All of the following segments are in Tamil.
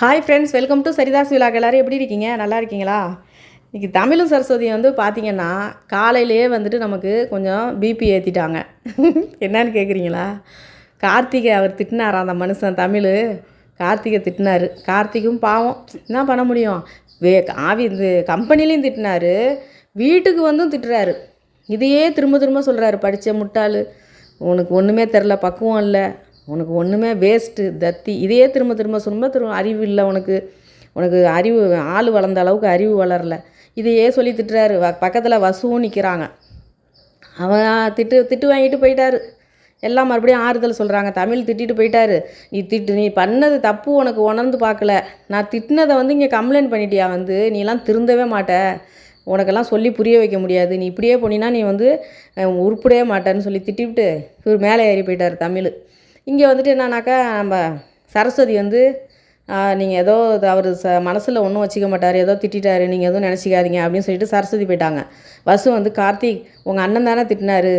Hi friends welcome to Sarithas விழாக்கு எல்லோரும் எப்படி இருக்கீங்க? நல்லா இருக்கீங்களா? இன்றைக்கி தமிழும் சரஸ்வதி வந்து பார்த்தீங்கன்னா காலையிலேயே வந்துட்டு நமக்கு கொஞ்சம் பிபி ஏற்றிட்டாங்க என்னன்னு கேட்குறீங்களா கார்த்திகை அவர் திட்டினாரா அந்த மனுஷன் தமிழ்? கார்த்திகை திட்டினார். கார்த்திகும் பாவம். என்ன பண்ண முடியும்? வே ஆவி இந்த கம்பெனிலையும் திட்டினாரு. வீட்டுக்கு வந்தும் திட்டுறாரு. இதையே திரும்ப திரும்ப சொல்கிறாரு படித்த முட்டாள். உனக்கு ஒன்றுமே தெரில பக்குவம் இல்லை. உனக்கு ஒன்றுமே வேஸ்ட்டு தத்தி. இதையே திரும்ப திரும்ப திரும்ப திரும்ப அறிவு இல்லை உனக்கு. உனக்கு அறிவு ஆள் வளர்ந்த அளவுக்கு அறிவு வளரல. இதையே சொல்லி திட்டுறாரு. வ பக்கத்தில் வசுவும் நிற்கிறாங்க அவன் திட்டு திட்டு வாங்கிட்டு போயிட்டாரு. எல்லாம் மறுபடியும் ஆறுதல் சொல்கிறாங்க தமிழ் திட்டிட்டு போயிட்டாரு. நீ திட்டு நீ பண்ணது தப்பு உனக்கு உணர்ந்து பார்க்கல. நான் திட்டினதை வந்து இங்கே கம்ப்ளைண்ட் பண்ணிட்டியா வந்து? நீலாம் திருந்தவே மாட்ட. உனக்கெல்லாம் சொல்லி புரிய வைக்க முடியாது. நீ இப்படியே போனீன்னா நீ வந்து உருப்படவே மாட்டேன்னு சொல்லி திட்டிவிட்டு இவர் மேலே ஏறி போயிட்டார் தமிழ். இங்கே வந்துட்டு என்னன்னாக்கா நம்ம சரஸ்வதி வந்து நீங்கள் ஏதோ அவர் ச மனசில் ஒன்றும் வச்சுக்க மாட்டார் ஏதோ திட்டாரு நீங்கள் எதுவும் நினச்சிக்காதீங்க அப்படின்னு சொல்லிட்டு சரஸ்வதி போயிட்டாங்க. வசு வந்து கார்த்திக் உங்கள் அண்ணன் தானே திட்டினாரு?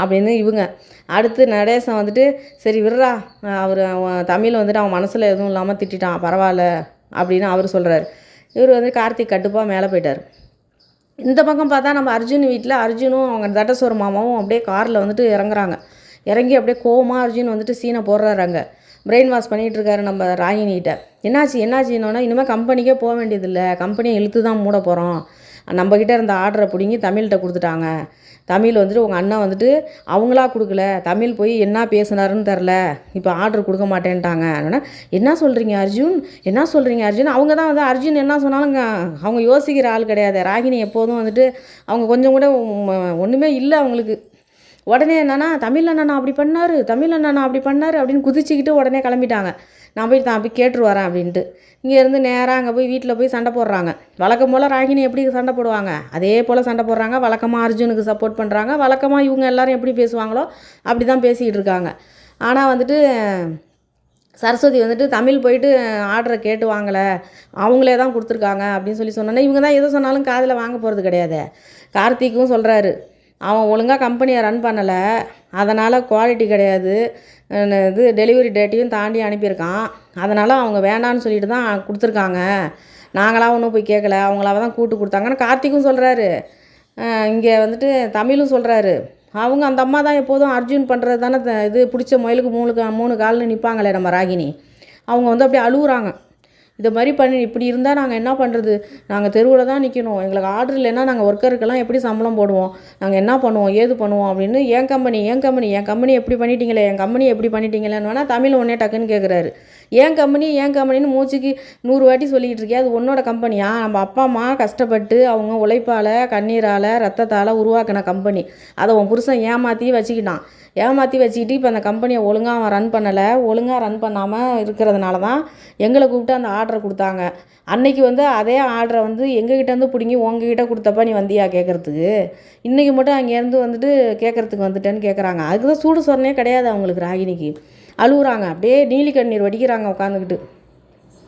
அப்படின்னு இவங்க. அடுத்து நடேசன் வந்துட்டு சரி விடுறா. அவர் அவன் தமிழ் வந்துட்டு அவன் மனசில் எதுவும் இல்லாமல் திட்டிட்டான் பரவாயில்ல அப்படின்னு அவர் சொல்கிறார் இவர் வந்து கார்த்திக் கட்டுப்பாக மேலே போயிட்டார். இந்த பக்கம் பார்த்தா நம்ம அர்ஜுன் வீட்டில் அர்ஜுனும் அவங்க தட்டசோர் மாமாவும் அப்படியே காரில் வந்துட்டு இறங்குறாங்க. இறங்கி அப்படியே கோவமாக அர்ஜுன் வந்துட்டு சீனை போடுறாரு அங்கே. பிரெயின் வாஷ் பண்ணிகிட்டு இருக்காரு நம்ம ராகினிகிட்ட என்னாச்சு என்னாச்சுன்னொன்னா இனிமேல் கம்பெனிக்கே போக வேண்டியதில்லை. கம்பெனியை இழுத்து தான் மூட போகிறோம் நம்மக்கிட்ட இருந்த ஆர்டரை பிடுங்கி தமிழ்கிட்ட கொடுத்துட்டாங்க. தமிழ் வந்துட்டு உங்கள் அண்ணன் வந்துட்டு அவங்களா கொடுக்கல. தமிழ் போய் என்ன பேசுனாருன்னு தெரில. இப்போ ஆர்டர் கொடுக்க மாட்டேன்ட்டாங்க. அதனால் என்ன சொல்கிறீங்க அர்ஜுன்? என்ன சொல்கிறீங்க அர்ஜுன்? அவங்க தான் வந்து அர்ஜுன் என்ன சொன்னாலுங்க அவங்க யோசிக்கிற ஆள் கிடையாது. ராகினி எப்போதும் வந்துட்டு அவங்க கொஞ்சம் கூட ஒன்றுமே இல்லை அவங்களுக்கு. உடனே என்னன்னா தமிழ் அண்ணா அப்படி பண்ணார் தமிழ் அண்ணா அப்படி பண்ணார் அப்படின்னு குதிச்சுக்கிட்டு உடனே கிளம்பிட்டாங்க. நான் போய் தான் போய் கேட்டு வரேன் அப்படின்ட்டு. இங்கேருந்து நேராக அங்கே போய் வீட்டில் போய் சண்டை போடுறாங்க. வழக்கம் போல் ராகினி எப்படி சண்டை போடுவாங்க? அதே போல் சண்டை போடுறாங்க. வழக்கமாக அர்ஜுனுக்கு சப்போர்ட் பண்ணுறாங்க வழக்கமாக இவங்க எல்லாரும் எப்படி பேசுவாங்களோ அப்படி தான் பேசிக்கிட்டு இருக்காங்க. ஆனால் வந்துட்டு சரஸ்வதி வந்துட்டு தமிழ் போயிட்டு ஆர்டரை கேட்டு வாங்கலை. அவங்களே தான் கொடுத்துருக்காங்க அப்படின்னு சொல்லி சொன்னோன்னே இவங்க தான் எது சொன்னாலும் காதில் வாங்க போகிறது கிடையாது. கார்த்திக்கும் சொல்கிறாரு அவன் ஒழுங்காக கம்பெனியை ரன் பண்ணலை. அதனால் குவாலிட்டி கிடையாது. இது டெலிவரி டேட்டையும் தாண்டி அனுப்பியிருக்கான். அதனால் அவங்க வேண்டான்னு சொல்லிட்டு தான் கொடுத்துருக்காங்க. நாங்களாம் ஒன்றும் போய் கேட்கல அவங்களாவ தான் கூட்டு கொடுத்தாங்கன்னு கார்த்திக்கும் சொல்கிறாரு இங்கே வந்துட்டு தமிழும் சொல்கிறாரு அவங்க அந்த அம்மா தான் எப்போதும் அர்ஜுன் பண்ணுறது தானே த- இது பிடிச்ச முயலுக்கு மூணு கா மூணு கால்னு நிற்பாங்களே நம்ம ராகினி. அவங்க வந்து அப்படியே அழுகுறாங்க. இதை மாதிரி பண்ணி இப்படி இருந்தால் நாங்கள் என்ன பண்ணுறது நாங்கள் தெருவில் தான் நிற்கணும் எங்களுக்கு ஆர்டர் இல்லைன்னா நாங்கள் ஒர்க்கருக்கெல்லாம் எப்படி சம்பளம் போடுவோம்? நாங்கள் என்ன பண்ணுவோம்? ஏது பண்ணுவோம்? அப்படின்னு என் கம்பெனி என் கம்பெனி என் கம்பெனி எப்படி பண்ணிட்டீங்களே? என் கம்பெனி எப்படி பண்ணிட்டீங்களேன்னு வேணால் தமிழ் ஒன்றே டக்குன்னு கேட்குறாரு ஏன் கம்பெனி ஏன் கம்பெனின்னு மூச்சுக்கு நூறு வாட்டி சொல்லிக்கிட்டு இருக்கே. அது உன்னோட கம்பெனியா நம்ம அப்பா அம்மா கஷ்டப்பட்டு அவங்க உழைப்பால் கண்ணீரால் ரத்தத்தால் உருவாக்கின கம்பெனி அதை உன் புருஷன் ஏமாற்றி வச்சுக்கிட்டான். ஏமாற்றி வச்சுக்கிட்டு இப்போ அந்த கம்பெனியை ஒழுங்காக அவன் ரன் பண்ணலை ஒழுங்காக ரன் பண்ணாமல் இருக்கிறதுனால தான் எங்களை கூப்பிட்டு அந்த ஆர்டரை கொடுத்தாங்க. அன்னைக்கு வந்து அதே ஆர்டரை வந்து எங்ககிட்டேருந்து பிடுங்கி உங்ககிட்ட கொடுத்தப்ப நீ வந்தியா கேட்குறதுக்கு இன்றைக்கி மட்டும் அங்கேருந்து வந்துட்டு கேட்குறதுக்கு வந்துட்டேன்னு கேட்குறாங்க அதுக்கு தான் சூடு சொன்னே கிடையாது அவங்களுக்கு ராகினிக்கு. அழுகுறாங்க அப்படியே நீலி கண்ணீர் வடிக்கிறாங்க உட்காந்துக்கிட்டு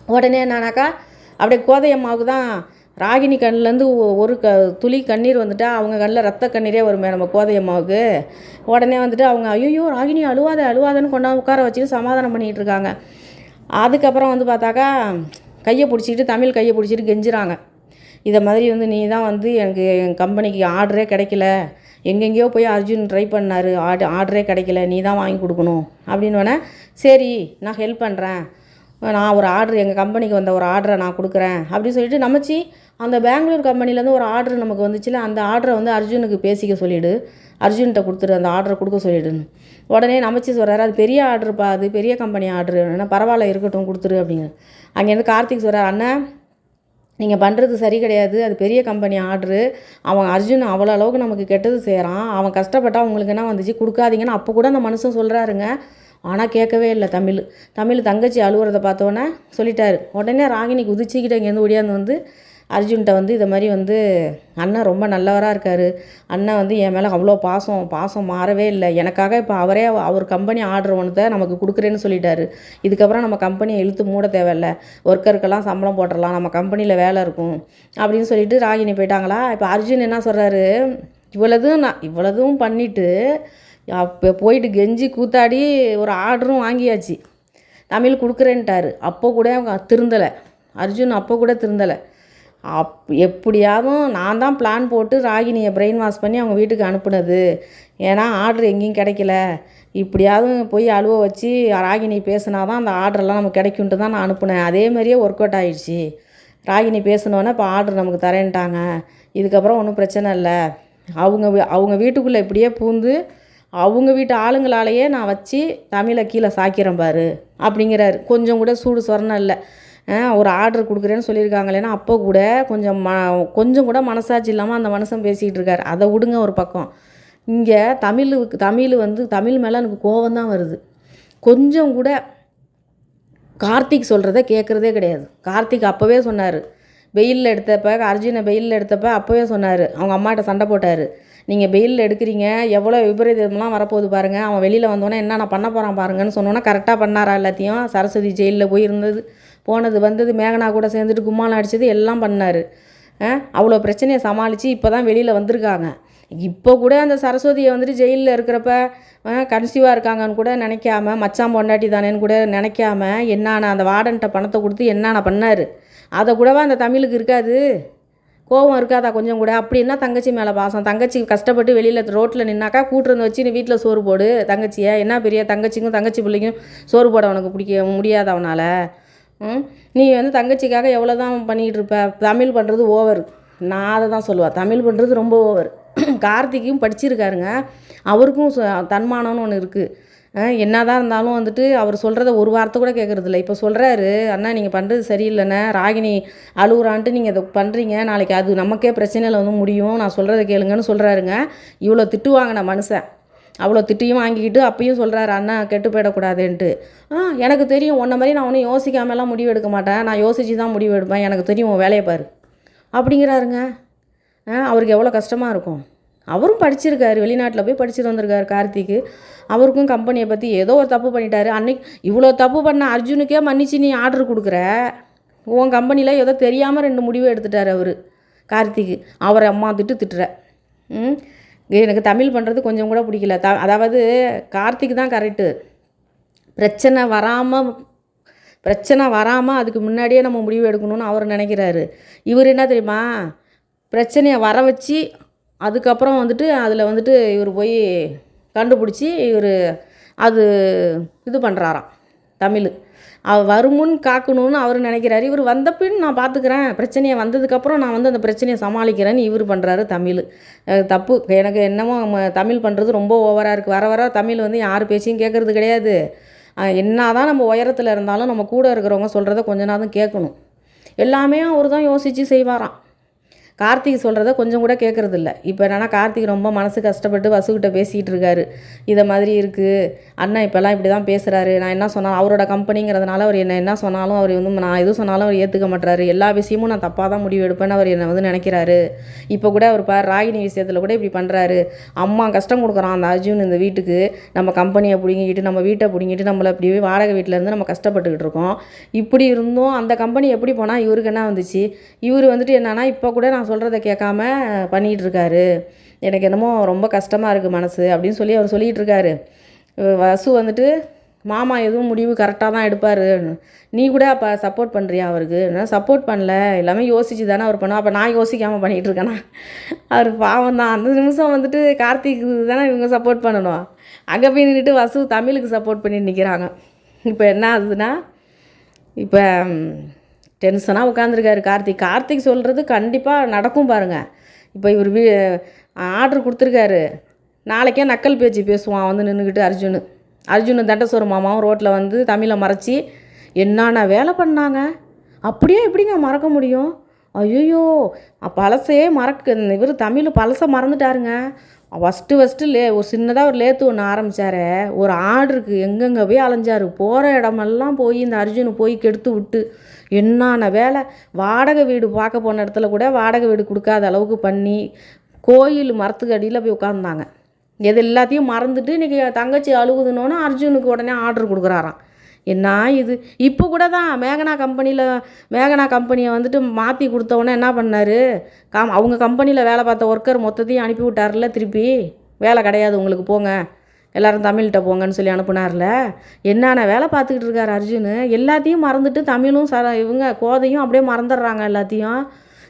உடனே என்னன்னாக்கா அப்படியே கோதையம்மாவுக்கு தான் ராகினி கண்ணிலேருந்து ஒரு க துளி கண்ணீர் வந்துட்டால் அவங்க கண்ணில் ரத்த கண்ணீரே வருமே நம்ம கோதையம்மாவுக்கு உடனே வந்துட்டு அவங்க ஐயோ ராகினி அழுவாத அழுவாதன்னு கொண்டாந்து உட்கார வச்சுட்டு சமாதானம் பண்ணிகிட்டு இருக்காங்க. அதுக்கப்புறம் வந்து பார்த்தாக்கா கையை பிடிச்சிக்கிட்டு தமிழ் கையை பிடிச்சிட்டு கெஞ்சுறாங்க. இதை மாதிரி வந்து நீ தான் வந்து எனக்கு என் கம்பெனிக்கு ஆர்டரே கிடைக்கல. எங்கெங்கேயோ போய் அர்ஜுன் ட்ரை பண்ணார். ஆர்டர் ஆர்டரே கிடைக்கல. நீ தான் வாங்கி கொடுக்கணும். அப்படின்னு சரி நான் ஹெல்ப் பண்ணுறேன் நான் ஒரு ஆர்டர் எங்கள் கம்பெனிக்கு வந்த ஒரு ஆர்டரை நான் கொடுக்குறேன். அப்படின்னு சொல்லிட்டு நமச்சி அந்த பெங்களூர் கம்பெனிலேருந்து ஒரு ஆர்டர் நமக்கு வந்துச்சுல அந்த ஆர்டரை வந்து அர்ஜுனுக்கு பேசிக்க சொல்லிவிடு அர்ஜுன்கிட்ட கொடுத்துரு அந்த ஆர்டரை கொடுக்க சொல்லிவிடுன்னு உடனே நமச்சி சொல்கிறாரு அது பெரிய ஆர்டருப்பா அது பெரிய கம்பெனி ஆர்டரு என்ன பரவாயில்ல இருக்கட்டும் கொடுத்துரு அப்படின்னு. அங்கேருந்து கார்த்திக் சொல்கிறார் அண்ணன் நீங்கள் பண்ணுறது சரி கிடையாது. அது பெரிய கம்பெனி ஆர்டரு அவன் அர்ஜுன் அவ்வளோ அளவுக்கு நமக்கு கெட்டது செய்கிறான் அவன் கஷ்டப்பட்டா உங்களுக்கு என்ன வந்துச்சு? கொடுக்காதீங்கன்னு அப்போ கூட அந்த மனுஷன் சொல்கிறாருங்க ஆனால் கேட்கவே இல்லை தமிழ். தமிழ் தங்கச்சி அழுவுறதை பார்த்தோன்னே சொல்லிட்டாரு. உடனே ராகினி குதிச்சுக்கிட்டு இங்கேருந்து ஓடியாந்து வந்து அர்ஜுன்கிட்ட வந்து இதை மாதிரி வந்து அண்ணன் ரொம்ப நல்லவராக இருக்கார். அண்ணன் வந்து என் மேலே அவ்வளோ பாசம் பாசம் மாறவே இல்லை. எனக்காக இப்போ அவரே அவர் கம்பெனி ஆர்டர் ஒன்று நமக்கு கொடுக்குறேன்னு சொல்லிட்டாரு. இதுக்கப்புறம் நம்ம கம்பெனியை இழுத்து மூட தேவையில்ல. ஒர்க்கருக்கெல்லாம் சம்பளம் போட்டுடலாம். நம்ம கம்பெனியில் வேலை இருக்கும் அப்படின்னு சொல்லிட்டு ராகினி போயிட்டாங்களா? இப்போ அர்ஜுன் என்ன சொல்கிறாரு இவ்வளோதும் நான் இவ்வளதும் பண்ணிவிட்டு அப்போ போயிட்டு கெஞ்சி கூத்தாடி ஒரு ஆர்டரும் வாங்கியாச்சு. தமிழ் கொடுக்குறேன்ட்டாரு. அப்போ கூட அவங்க திருந்தலை. அர்ஜுன் அப்போ கூட திருந்தலை. அப் எப்படியாவது நான் தான் பிளான் போட்டு ராகினியை பிரெயின் வாஷ் பண்ணி அவங்க வீட்டுக்கு அனுப்புனது. ஏன்னா ஆர்டர் எங்கேயும் கிடைக்கல. இப்படியாவது போய் அழுவ வச்சு ராகினி பேசினா தான் அந்த ஆர்டர்லாம் நமக்கு கிடைக்குன்ட்டு தான் நான் அனுப்புனேன். அதே மாதிரியே ஒர்க் அவுட் ஆகிடுச்சு ராகினி பேசினோன்னே இப்போ ஆர்டர் நமக்கு தரேன்ட்டாங்க. இதுக்கப்புறம் ஒன்றும் பிரச்சனை இல்லை. அவங்க அவங்க வீட்டுக்குள்ளே இப்படியே பூந்து அவங்க வீட்டு ஆளுங்களாலேயே நான் வச்சு தமிழை கீழே சாக்கிறேன் பாரு அப்படிங்கிறாரு. கொஞ்சம் கூட சூடு சொரணம் இல்லை. ஒரு ஆர்டர் கொடுக்குறேன்னு சொல்லியிருக்காங்களேன்னா அப்போ கூட கொஞ்சம் ம கொஞ்சம் கூட மனசாட்சி இல்லாமல் அந்த மனுஷன் பேசிகிட்டு இருக்காரு. அதை விடுங்க ஒரு பக்கம். இங்கே தமிழுக்கு தமிழ் வந்து தமிழ் மேலே எனக்கு கோபம் தான் வருது. கொஞ்சம் கூட கார்த்திக் சொல்கிறத கேட்குறதே கிடையாது. கார்த்திக் அப்போவே சொன்னார் வெயிலில் எடுத்தப்போ அர்ஜுனை வெயிலில் எடுத்தப்போ அப்போவே சொன்னார். அவங்க அம்மாட்ட சண்டை போட்டார். நீங்கள் வெயிலில் எடுக்கிறீங்க எவ்வளோ விபரீதம்லாம் வரப்போகுது பாருங்கள் அவன் வெளியில் வந்தோன்னே என்ன நான் பண்ண போகிறான் பாருங்கன்னு சொன்னோன்னா கரெக்டாக பண்ணாரா எல்லாத்தையும். சரஸ்வதி ஜெயிலில் போய் இருந்தது போனது வந்தது மேகனா கூட சேர்ந்துட்டு கும்மாலம் அடித்தது எல்லாம் பண்ணார். அவ்வளோ பிரச்சனையை சமாளித்து இப்போ தான் வெளியில் வந்திருக்காங்க. இப்போ கூட அந்த சரஸ்வதியை வந்துட்டு ஜெயிலில் இருக்கிறப்ப கன்சீவாக இருக்காங்கன்னு கூட நினைக்காம மச்சான் பொண்டாட்டி தானேன்னு கூட நினைக்காம என்னான அந்த வார்டன்ட்ட பணத்தை கொடுத்து என்னான பண்ணார்? அதை கூடவா அந்த தமிழுக்கு இருக்காது? கோவம் இருக்காதா கொஞ்சம் கூட? அப்படின்னா தங்கச்சி மேலே பாசம்? தங்கச்சி கஷ்டப்பட்டு வெளியில் ரோட்டில் நின்னாக்கா கூட்டுருந்து வச்சு நீ வீட்டில் சோறு போடு தங்கச்சியை. என்ன பெரிய தங்கச்சிக்கும் தங்கச்சி பிள்ளைக்கும் சோறு போட அவனுக்கு பிடிக்க முடியாது அவனால். நீ வந்து தங்கச்சிக்காக எவ்வளோ தான் பண்ணிகிட்டு இருப்ப? தமிழ் பண்ணுறது ஓவர். நான் அதை தான் சொல்லுவேன். தமிழ் பண்ணுறது ரொம்ப ஓவர். கார்த்திக்கும் படிச்சிருக்காருங்க. அவருக்கும் தன்மானம்னு ஒன்று இருக்குது என்னதான் இருந்தாலும் வந்துட்டு அவர் சொல்கிறத ஒரு வார்த்தை கூட கேட்குறதில்ல இப்போ சொல்கிறாரு அண்ணா நீங்கள் பண்ணுறது சரியில்லைண்ணே. ராகினி அழுகுறான்ட்டு நீங்கள் இதை பண்ணுறீங்க நாளைக்கு அது நமக்கே பிரச்சனையில் வந்து முடியும். நான் சொல்கிறத கேளுங்கன்னு சொல்கிறாருங்க இவ்வளோ திட்டு வாங்கின மனுஷன். அவ்வளோ திட்டியும் வாங்கிக்கிட்டு அப்பயும் சொல்கிறாரு அண்ணா கெட்டு போயிடக்கூடாதுன்ட்டு. ஆ எனக்கு தெரியும். உன்ன மாதிரி நான் ஒன்றும் யோசிக்காமலாம் முடிவு எடுக்க மாட்டேன். நான் யோசித்து தான் முடிவு எடுப்பேன். எனக்கு தெரியும் உன் வேலையை பாரு. அப்படிங்கிறாருங்க. ஆ அவருக்கு எவ்வளோ கஷ்டமாக இருக்கும்? அவரும் படிச்சிருக்காரு வெளிநாட்டில் போய் படிச்சுட்டு வந்திருக்காரு கார்த்திக்கு. அவருக்கும் கம்பெனியை பற்றி ஏதோ ஒரு தப்பு பண்ணிட்டாரு. அன்னைக்கு இவ்வளோ தப்பு பண்ண அர்ஜுனுக்கே மன்னிச்சு நீ ஆர்டர் கொடுக்குற? உன் கம்பெனியில் ஏதோ தெரியாமல் ரெண்டு முடிவு எடுத்துட்டார் அவர் கார்த்திக்கு. அவரை அம்மா திட்டு திட்டுற. ம்? எனக்கு தமிழ் பண்ணுறது கொஞ்சம் கூட பிடிக்கல. த அதாவது கார்த்திக் தான் கரெக்டு பிரச்சனை வராமல் பிரச்சனை வராமல் அதுக்கு முன்னாடியே நம்ம முடிவு எடுக்கணும்னு அவர் நினைக்கிறாரு. இவர் என்ன தெரியுமா? பிரச்சனையை வர வச்சு அதுக்கப்புறம் வந்துட்டு அதில் வந்துட்டு இவர் போய் கண்டுபிடிச்சி இவர் அது இது பண்ணுறாராம் தமிழ். அவ வருமுன் காக்கணும்னு அவர் நினைக்கிறாரு. இவர் வந்த பின் நான் பார்த்துக்கிறேன் பிரச்சனையை வந்ததுக்கப்புறம் நான் வந்து அந்த பிரச்சனையை சமாளிக்கிறேன்னு இவர் பண்ணுறாரு தமிழ். தப்பு. எனக்கு என்னமோ தமிழ் பண்ணுறது ரொம்ப ஓவராக இருக்குது வர வர தமிழ் வந்து யார் பேச்சையும் கேட்குறது கிடையாது. என்ன தான் நம்ம உயரத்தில் இருந்தாலும் நம்ம கூட இருக்கிறவங்க சொல்கிறத கொஞ்ச நேரம் கேட்கணும் எல்லாமே அவர் தான் யோசித்து செய்வாராம். கார்த்திக் சொல்கிறத கொஞ்சம் கூட கேட்குறதில்ல இப்போ என்னன்னா கார்த்திக் ரொம்ப மனசு கஷ்டப்பட்டு வசுக்கிட்ட பேசிகிட்டு இருக்காரு. இதை மாதிரி இருக்குது அண்ணா இப்போல்லாம் இப்படி தான் பேசுகிறாரு நான் என்ன சொன்னால் அவரோட கம்பெனிங்கிறதுனால அவர் என்ன என்ன சொன்னாலும் அவர் வந்து நான் எது சொன்னாலும் அவர் ஏற்றுக்க மாட்டாரு எல்லா விஷயமும் நான் தப்பாக தான் முடிவு எடுப்பேன்னு அவர் என்னை வந்து நினைக்கிறாரு. இப்போ கூட அவர் பார் ராகினி விஷயத்தில் கூட இப்படி பண்ணுறாரு அம்மா கஷ்டம் கொடுக்குறான் அந்த அர்ஜுன் இந்த வீட்டுக்கு. நம்ம கம்பெனியை பிடுங்கிக்கிட்டு நம்ம வீட்டை பிடுங்கிட்டு நம்மளை அப்படியே வாடகை வீட்டிலேருந்து நம்ம கஷ்டப்பட்டுக்கிட்டு இருக்கோம். இப்படி இருந்தும் அந்த கம்பெனி எப்படி போனால் இவருக்கு என்ன வந்துச்சு? இவர் வந்துட்டு என்னன்னா இப்போ கூட நான் சொல்கிறத கேட்காம பண்ணிகிட்ருக்காரு எனக்கு என்னமோ ரொம்ப கஷ்டமாக இருக்குது மனசு அப்படின்னு சொல்லி அவர் சொல்லிகிட்ருக்காரு வசு வந்துட்டு மாமா எதுவும் முடிவு கரெக்டாக தான் எடுப்பார். நீ கூட அப்போ சப்போர்ட் பண்ணுறியா அவருக்கு? நான் சப்போர்ட் பண்ணல. எல்லாமே யோசிச்சு தானே அவர் பண்ணுவோம் அப்போ நான் யோசிக்காமல் பண்ணிகிட்டு இருக்கேனா? அவர் பாவம் தான். அந்த நிமிஷம் வந்துட்டு கார்த்திக் தானே இவங்க சப்போர்ட் பண்ணணும். அங்கே போய் நின்றுட்டு வசு தமிழுக்கு சப்போர்ட் பண்ணி நிற்கிறாங்க இப்போ என்ன ஆகுதுன்னா இப்போ டென்ஷனாக உட்காந்துருக்காரு கார்த்திக். கார்த்திக் சொல்கிறது கண்டிப்பாக நடக்கும் பாருங்கள் இப்போ இவர் வீ ஆர்டர் கொடுத்துருக்காரு. நாளைக்கே நக்கல் பேச்சு பேசுவான் வந்து நின்றுக்கிட்டு அர்ஜுனு. அர்ஜுனு தண்டசோறு மாமாவும் ரோட்டில் வந்து தமிழை மறைச்சி என்னென்ன வேலை பண்ணாங்க? அப்படியே எப்படிங்க மறக்க முடியும்? ஐயோ பழசையே மறக்க இவர் தமிழ் பழசை மறந்துட்டாருங்க. ஃபஸ்ட்டு ஃபஸ்ட்டு லே ஒரு சின்னதாக ஒரு லேத்து ஒன்று ஆரம்பித்தார் ஒரு ஆர்டருக்கு எங்கெங்கே போய் அலைஞ்சார்? போகிற இடமெல்லாம் போய் இந்த அர்ஜுனு போய் கெடுத்து விட்டு என்னான வேலை? வாடகை வீடு பார்க்க போன இடத்துல கூட வாடகை வீடு கொடுக்காத அளவுக்கு பண்ணி கோயில் மரத்துக்கு அடியில் போய் உட்காந்தாங்க எது எல்லாத்தையும் மறந்துட்டு இன்றைக்கி தங்கச்சி அழுகுதுனோன்னு அர்ஜுனுக்கு உடனே ஆர்டர் கொடுக்குறாராம். என்ன இது. இப்போ கூட தான் மேகனா கம்பெனியில் மேகனா கம்பெனியை வந்துட்டு மாற்றி கொடுத்தவொடனே என்ன பண்ணார்? காம் அவங்க கம்பெனியில் வேலை பார்த்த ஒர்க்கர் மொத்தத்தையும் அனுப்பி விட்டார்ல திருப்பி? வேலை கிடையாது உங்களுக்கு போங்க. எல்லாரும் தமிழ்கிட்ட போங்கன்னு சொல்லி அனுப்புனார்ல. என்னென்ன வேலை பார்த்துக்கிட்டு இருக்கார் அர்ஜுன். எல்லாத்தையும் மறந்துட்டு தமிழும் சர இவங்க கோதையும் அப்படியே மறந்துடுறாங்க எல்லாத்தையும்.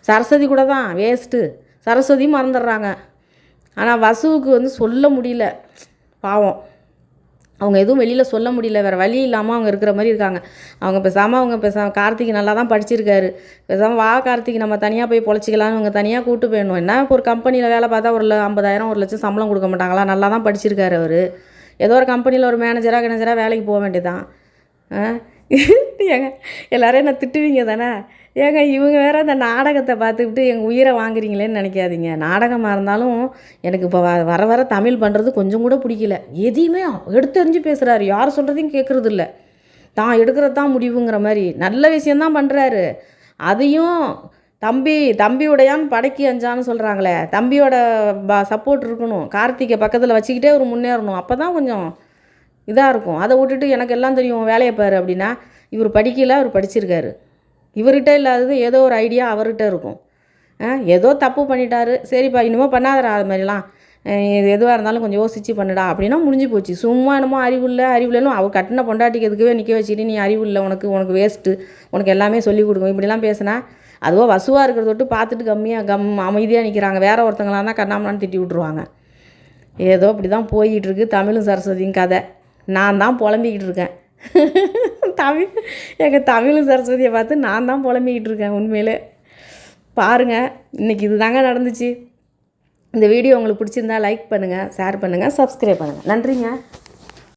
சரஸ்வதி கூட தான் வேஸ்ட்டு சரஸ்வதியும் மறந்துடுறாங்க. ஆனால் வசுவுக்கு வந்து சொல்ல முடியல. பாவம். அவங்க எதுவும் வெளியில் சொல்ல முடியல. வேறு வழி இல்லாமல் அவங்க இருக்கிற மாதிரி இருக்காங்க. அவங்க பேசாமல் அவங்க பேசாம கார்த்திக் நல்லா தான் படிச்சிருக்காரு. பேசாமல் வா கார்த்திக் நம்ம தனியாக போய் பொழைச்சிக்கலாம்னு அவங்க தனியாக கூட்டு போயிடணும். என்ன ஒரு கம்பெனியில் வேலை பார்த்தா ஒரு ல- ஐம்பதாயிரம் ஒரு லட்சம் சம்பளம் கொடுக்க மாட்டாங்களா? நல்லா தான் படிச்சிருக்காரு அவர். ஏதோ ஒரு கம்பெனியில் ஒரு மேனேஜராக கினேஜராக வேலைக்கு போக வேண்டியதான் ஏங்க எல்லோரும் என்ன திட்டுவீங்க தானே? ஏங்க இவங்க வேறு அந்த நாடகத்தை பார்த்துக்கிட்டு எங்கள் உயிரை வாங்குறீங்களேன்னு நினைக்காதீங்க. நாடகமாக இருந்தாலும் எனக்கு இப்போ வ- வர வர தமிழ் பண்ணுறது கொஞ்சம் கூட பிடிக்கல. எதையுமே எடுத்தறிஞ்சு பேசுகிறாரு யார் சொல்கிறதையும் கேட்குறது இல்லை தான் எடுக்கிறது தான் முடிவுங்கிற மாதிரி. நல்ல விஷயந்தான் பண்ணுறாரு அதையும் தம்பி தம்பி படைக்கி அஞ்சான்னு சொல்கிறாங்களே தம்பியோட ப சப்போர்ட் இருக்கணும். கார்த்திகை பக்கத்தில் வச்சுக்கிட்டே ஒரு முன்னேறணும். அப்போ தான் கொஞ்சம் இதாக இருக்கும். அதை விட்டுட்டு எனக்கு எல்லாம் தெரியும். வேலையை பாரு அப்படின்னா இவர் படிக்கல அவர் படிச்சிருக்காரு. இவர்கிட்ட இல்லாதது ஏதோ ஒரு ஐடியா அவர்கிட்ட இருக்கும். ஏதோ தப்பு பண்ணிட்டாரு. சரிப்பா இனிமேல் பண்ணாதடா அது மாதிரிலாம். இது எதுவாக இருந்தாலும் கொஞ்சம் யோசிச்சு பண்ணுடா. அப்படின்னா முடிஞ்சு போச்சு. சும்மா என்னமோ அறிவு இல்லை அறிவு இல்லைன்னு அவர் கட்டின பொண்டாட்டிக்கிறதுக்கவே நிற்க வச்சுட்டு நீ அறிவு இல்லை உனக்கு உனக்கு வேஸ்ட்டு உனக்கு எல்லாமே சொல்லி கொடுக்கும். இப்படிலாம் பேசினா அதுவோ வசுவாக இருக்கிறத விட்டு பார்த்துட்டு கம்மியாக கம் அமைதியாக நிற்கிறாங்க வேற ஒருத்தங்களாக தான் கண்ணாமலான்னு திட்டி விட்ருவாங்க ஏதோ இப்படி தான் போய்கிட்டு இருக்கு தமிழும் சரஸ்வதியும் கதை. நான் தான் புலம்பிக்கிட்டு இருக்கேன். தமிழ் எங்கள் தமிழும் சரஸ்வதியை பார்த்து நான் தான் புலம்பிக்கிட்டு இருக்கேன் உண்மையிலே. பாருங்கள் இன்றைக்கி இதுதாங்க நடந்துச்சு. இந்த வீடியோ உங்களுக்கு பிடிச்சிருந்தா லைக் பண்ணுங்கள் ஷேர் பண்ணுங்கள் சப்ஸ்கிரைப் பண்ணுங்கள் நன்றிங்க.